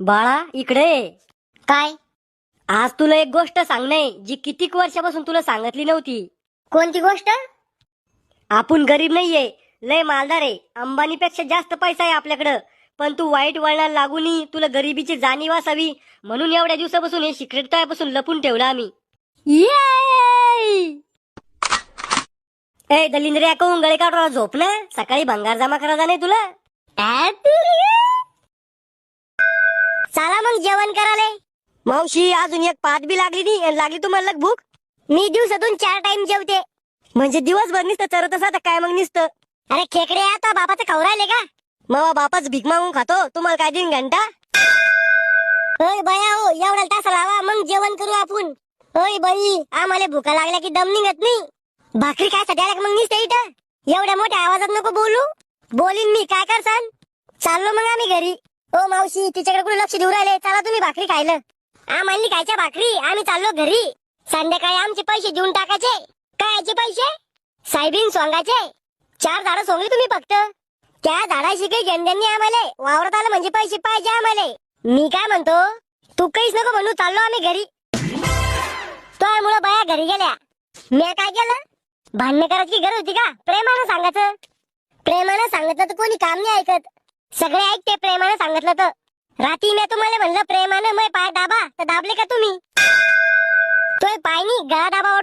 बाळा इकडे. काय? आज तुला एक गोष्ट सांगणे जी कितीक वर्षापासून तुला सांगितली नव्हती. कोणती गोष्ट? आपण गरीब नाहीये लय मालदार आहे अंबानीपेक्षा जास्त पैसा आहे आपल्याकडं. पण तू वाईट वळणाला लागूनही तुला गरिबीची जाणीव असावी म्हणून एवढ्या दिवसापासून हे सिक्रेटपासून लपून ठेवलं आम्ही! ए दलिंद्रे अकाऊन गळे काढून झोप ना. सकाळी भंगार जमा करायचा नाही तुला. चला मग जेवण कराले मावशी अजून एक पात बी लागली नाही आणि लागली तुम्हाला लग भूक? मी दिवसातून चार टाइम जेवते. म्हणजे दिवसभर नुसतं चरत असा तर काय मग नुसतं? अरे खेकडे आता बाबाचं खाऊ राहिले का? मग बापाच भीक मागून खातो तुम्हाला काय देईन घंटा? होय बया हो एवढा तास लावा मग जेवण करू आपण. होय बाई आम्हाला भुका लागल्या की दम निघत नाही. भाकरी काय सध्या मग निसते इथं? एवढ्या मोठ्या आवाजात नको बोलू. बोलीन मी काय करसान? चाललो मग आम्ही घरी. ओ मावशी तिच्याकडे कुठे लक्ष देऊ राहिले? चला तुम्ही भाकरी खायला. आम्हाला खायच्या भाकरी. आम्ही चाललो घरी. संध्याकाळी आमचे पैसे देऊन टाकायचे. कायचे पैसे? सायबीन सोंगाचे चार झाडं सोंगली तुम्ही फक्त. त्या झाडाशी काही घेणदेणी आम्हाला. वावरत आलं म्हणजे पैसे पाहिजे आम्हाला. मी काय म्हणतो? तू काहीच नको म्हणू. चाललो आम्ही घरी. मुळे बाया घरी गेल्या. मी काय केलं? भांडण करायची गरज होती का? प्रेमानं सांगायचं. प्रेमानं सांगितलं तर कोणी काम नाही ऐकत. सगळे ऐकते प्रेमानं सांगितलं तर. राती मी तुम्हाला म्हणलं प्रेमानं मय पाय दाबा तर दाबले का तुम्ही? तो पाय नी गळा दाबा